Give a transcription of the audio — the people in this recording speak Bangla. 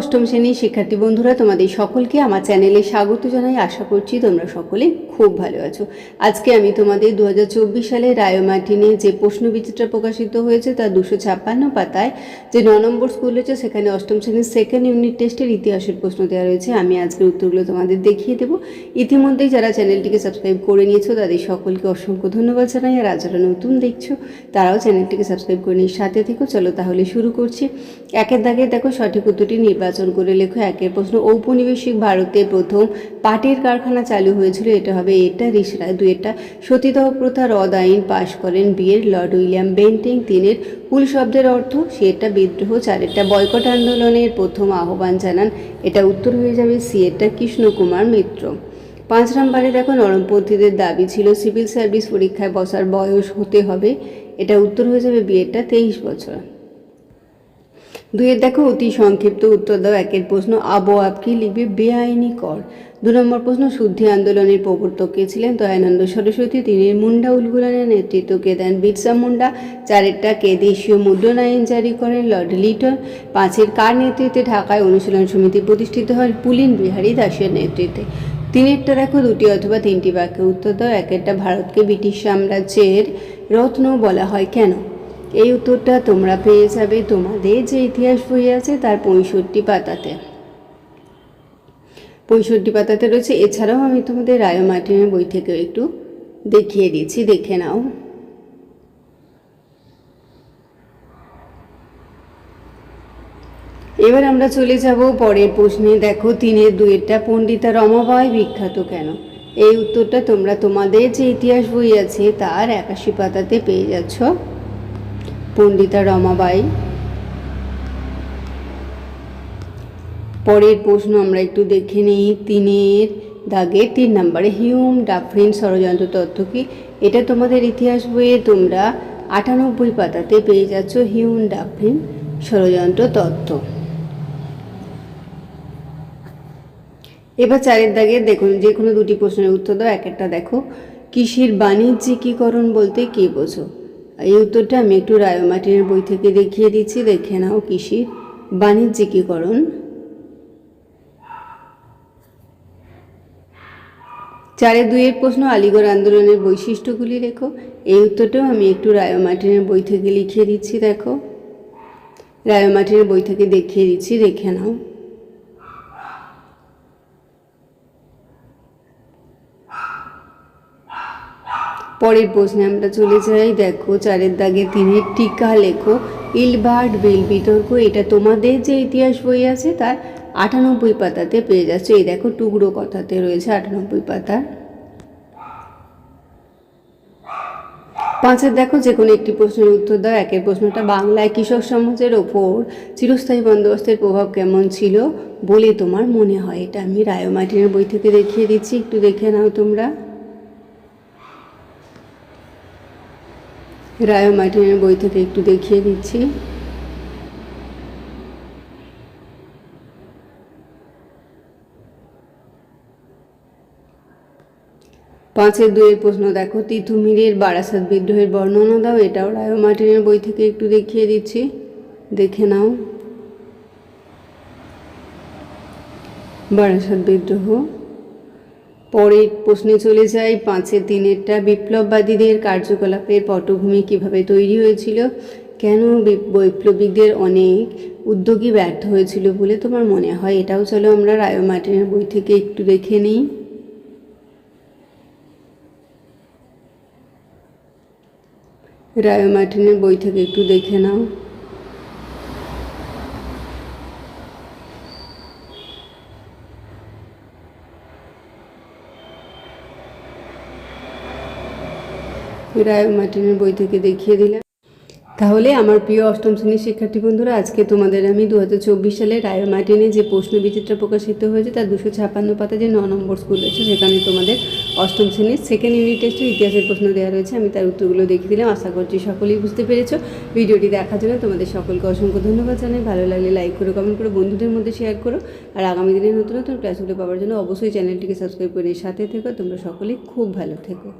অষ্টম শ্রেণির শিক্ষার্থী বন্ধুরা, তোমাদের সকলকে আমার চ্যানেলে স্বাগত জানাই। আশা করছি তোমরা সকলে খুব ভালো আছো। আজকে আমি তোমাদের দু হাজার চব্বিশ সালে রায়োমার্টিনে যে প্রশ্ন বিচিত্রা প্রকাশিত হয়েছে তার দুশো ছাপ্পান্ন পাতায় যে ন নম্বর স্কুল রয়েছে, সেখানে অষ্টম শ্রেণির সেকেন্ড ইউনিট টেস্টের ইতিহাসের প্রশ্ন দেওয়া রয়েছে। আমি আজকের উত্তরগুলো তোমাদের দেখিয়ে দেবো। ইতিমধ্যেই যারা চ্যানেলটিকে সাবস্ক্রাইব করে নিয়েছো, তাদের সকলকে অসংখ্য ধন্যবাদ জানাই। আর যারা নতুন দেখছ, তারাও চ্যানেলটিকে সাবস্ক্রাইব করে নিয়ে সাথে থেকো। চলো তাহলে শুরু করছি। একের দাগে দেখো, সঠিক উত্তরটি নির্বাচন করে লেখো, একের প্রশ্ন ঔপনিবেশিক ভারতে প্রথম পাটের কারখানা চালু হয়েছিল, এটা হবে এটা রিসরা দুয়েরটা সতীদাহ প্রথা রদ আইন পাশ করেন বিয়ের লর্ড উইলিয়াম বেন্টিং তিনের কুল শব্দের অর্থ সেটা বিদ্রোহ চারেরটা বয়কট আন্দোলনের প্রথম আহ্বান জানান, এটা উত্তর হয়ে যাবে সি এরটা কৃষ্ণকুমার মিত্র। পাঁচ নম্বরে দেখো, নরমপন্থীদের দাবি ছিল সিভিল সার্ভিস পরীক্ষায় বসার বয়স হতে হবে, এটা উত্তর হয়ে যাবে বিয়েরটা তেইশ বছর। দুইয়ের দেখো অতি সংক্ষিপ্ত উত্তর দাও, একের প্রশ্ন আবহাওয়া কি লিখবে? বেআইনি কর। দু নম্বর প্রশ্ন, শুদ্ধি আন্দোলনের প্রবর্তক কে ছিলেন দয়ানন্দ সরস্বতী, তিনি মুন্ডা উলগুলানের নেতৃত্ব কে দেন বিরসা মুন্ডা চারেরটা কে দেশীয় মুদ্রণ আইন জারি করেন লর্ড লিটন, পাঁচের কার নেতৃত্বে ঢাকায় অনুশীলন সমিতি প্রতিষ্ঠিত হয়? পুলিন বিহারী দাসের নেতৃত্বে। তিনেরটা দেখো, দুটি অথবা তিনটি বাক্যে উত্তর দাও, একেরটা ভারতকে ব্রিটিশ সাম্রাজ্যের রত্ন বলা হয় কেন? এই উত্তরটা তোমরা পেয়ে যাবে তোমাদের যে ইতিহাস বই আছে তার পঁয়ষট্টি পাতাতে। পঁয়ষট্টি পাতাতে রয়েছে। এছাড়াও আমি তোমাদের রায় মার্টিনের বই থেকেও একটু দেখিয়ে দিচ্ছি, দেখে নাও। এবার আমরা চলে যাব পরের প্রশ্নে। দেখো, তিনের দুয়েরটা পণ্ডিতা রমাবাই বিখ্যাত কেন? এই উত্তরটা তোমরা তোমাদের যে ইতিহাস বই আছে তার একাশি পাতাতে পেয়ে যাচ্ছ। পণ্ডিতা রমাবাই। পরের প্রশ্ন আমরা একটু দেখে নিই। তিনের দাগে তিন নম্বরে হিউম ডাফরিন ষড়যন্ত্র তথ্য কি? এটা তোমাদের ইতিহাস বইয়ে তোমরা আটানব্বই পাতাতে পেয়ে যাচ্ছ হিউম ডাফরিন ষড়যন্ত্র তত্ত্ব এবার চারের দাগে দেখুন, যে কোনো দুটি প্রশ্নের উত্তর দাও, এক একটা দেখো। কৃষির বাণিজ্যিকীকরণ বলতে কী বোঝো? এই উত্তরটা আমি একটু রায়োমাটিনের বই থেকে দেখিয়ে দিচ্ছি। দেখে নাও কৃষির বাণিজ্যিকীকরণ। চারে দুইয়ের প্রশ্ন, আলিগড় আন্দোলনের বৈশিষ্ট্যগুলি লেখো। এই উত্তরটাও আমি একটু রায়োমাটিনের বই থেকে লিখিয়ে দিচ্ছি, দেখো। রায়োমাটিনের বই থেকে দেখিয়ে দিচ্ছি, দেখে নাও। পরের প্রশ্নে আমরা চলে যাই। দেখো, চারের দাগে তিনি টিকা লেখো। ইলবার্ট বেল বিতর্ক, এটা তোমাদের যে ইতিহাস বই আছে, তার আটানব্বই পাতাতে পেয়ে যাচ্ছে। এই দেখো, টুকরো কথাতে রয়েছে আটানব্বই পাতা। পাঁচের দেখো, যে কোনো একটি প্রশ্নের উত্তর দাও। একের প্রশ্নটা, বাংলায় কৃষক সমাজের ওপর চিরস্থায়ী বন্দোবস্তের প্রভাব কেমন ছিল বলে তোমার মনে হয়? এটা আমি রায়োমার্টিনের বই থেকে দেখিয়ে দিচ্ছি। একটু দেখে নাও তোমরা। রায় মার্টিনের বই থেকে একটু দেখিয়ে দিচ্ছি। পাঁচের দুয়ের প্রশ্ন দেখো তিতুমিরের বারাসাত বিদ্রোহের বর্ণনা দাও, এটাও রায় মার্টিনের বই থেকে একটু দেখিয়ে দিচ্ছি। দেখে নাও। বারাসাত বিদ্রোহ। পরের প্রশ্নে চলে যাই পাঁচের দিনেরটা বিপ্লববাদীদের কার্যকলাপের পটভূমি কীভাবে তৈরি হয়েছিল? কেন বৈপ্লবিকদের অনেক উদ্যোগী ব্যর্থ হয়েছিল বলে তোমার মনে হয়? এটাও চলো আমরা রায় মার্টিনের বই থেকে একটু দেখে নিই। রায় মার্টিনের বই থেকে একটু দেখে নাও। রায় মার্টিনের বই থেকে দেখিয়ে দিলাম তাহলে আমার প্রিয় অষ্টম শ্রেণির শিক্ষার্থী বন্ধুরা, আজকে তোমাদের আমি দু হাজার চব্বিশ সালে রায় মার্টিনে যে প্রশ্ন বিচিত্রা প্রকাশিত হয়েছে, তার দুশো ছাপান্ন পাতা যে ন নম্বর স্কুল রয়েছে, সেখানে তোমাদের অষ্টম শ্রেণির সেকেন্ড ইউনিট টেস্টের ইতিহাসের প্রশ্ন দেওয়া রয়েছে। আমি তার উত্তরগুলো দেখিয়ে দিলাম। আশা করছি সকলেই বুঝতে পেরেছ। ভিডিওটি দেখার জন্য তোমাদের সকলকে অসংখ্য ধন্যবাদ জানাই। ভালো লাগলে লাইক করো কমেন্ট করো, বন্ধুদের মধ্যে শেয়ার করো। আর আগামী দিনে নতুন নতুন ক্লাসগুলো পাওয়ার জন্য অবশ্যই চ্যানেলটিকে সাবস্ক্রাইব করে সাথে থেকো। তোমরা সকলেই খুব ভালো থেকো।